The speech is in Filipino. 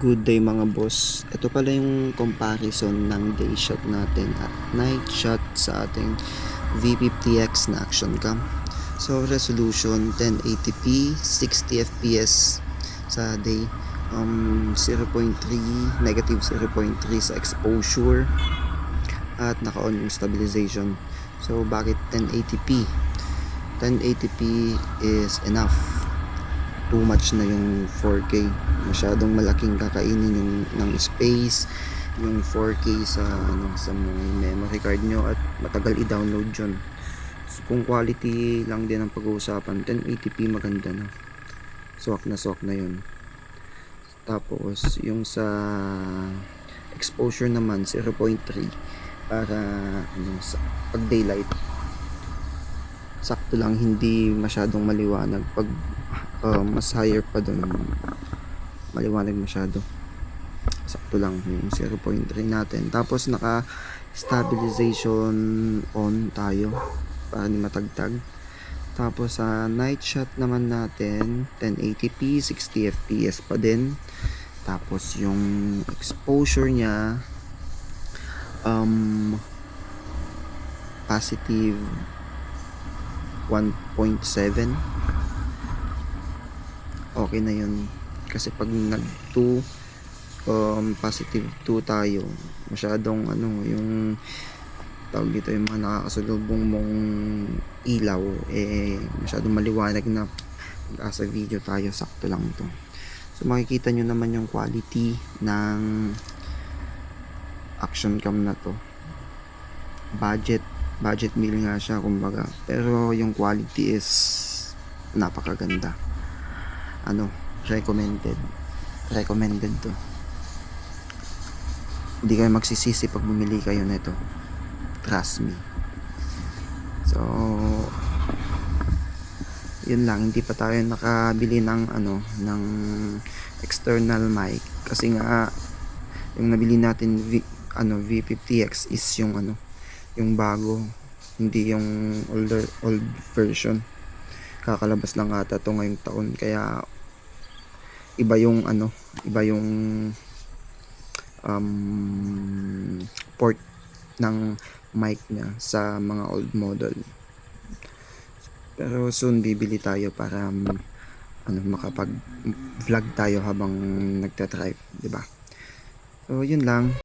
Good day mga boss. Ito pala yung comparison ng day shot natin at night shot sa ating V50X na action cam. So resolution 1080p, 60 fps sa day. Um, 0.3, negative 0.3 sa exposure at naka-on yung stabilization. So bakit 1080p? 1080p is enough too much na yung 4K masyadong malaking kakainin yung ng space yung 4K sa ano sa mga memory card nyo at matagal i-download yun. So, kung quality lang din ang pag-uusapan 1080p maganda na. Swak na swak na yun. Tapos yung sa exposure naman 0.3 para ano sa pag daylight sakto lang hindi masyadong maliwanag. Pag uh, mas higher pa dun. Maliwanag masyado. Sakto lang yung 0.3 natin. Tapos naka stabilization on tayo. Para di matagtag. Tapos sa night shot naman natin 1080p 60 fps pa din. Tapos yung exposure niya um positive 1.7 okay na yun. Kasi pag nag 2 um, positive 2 tayo masyadong ano yung tawag dito yung mga nakakasalubong mong ilaw eh masyadong maliwanag na sa video tayo sakto lang to. So makikita nyo naman yung quality ng action cam na to. Budget budget meal nga siya kumbaga. Pero yung quality is napakaganda ano recommended. Recommended to. Hindi kayo magsisisi pag bumili kayo nito. Trust me. So yun lang. Hindi pa tayo nakabili ng ano ng external mic. Kasi nga yung nabili natin V, ano V50X is yung ano yung bago. Hindi yung older old version kakalabas lang ata to ngayong taon. Kaya iba yung ano iba yung um, port ng mic niya sa mga old model. Pero soon bibili tayo para um, ano makapag vlog tayo habang nagta-drive di ba? So yun lang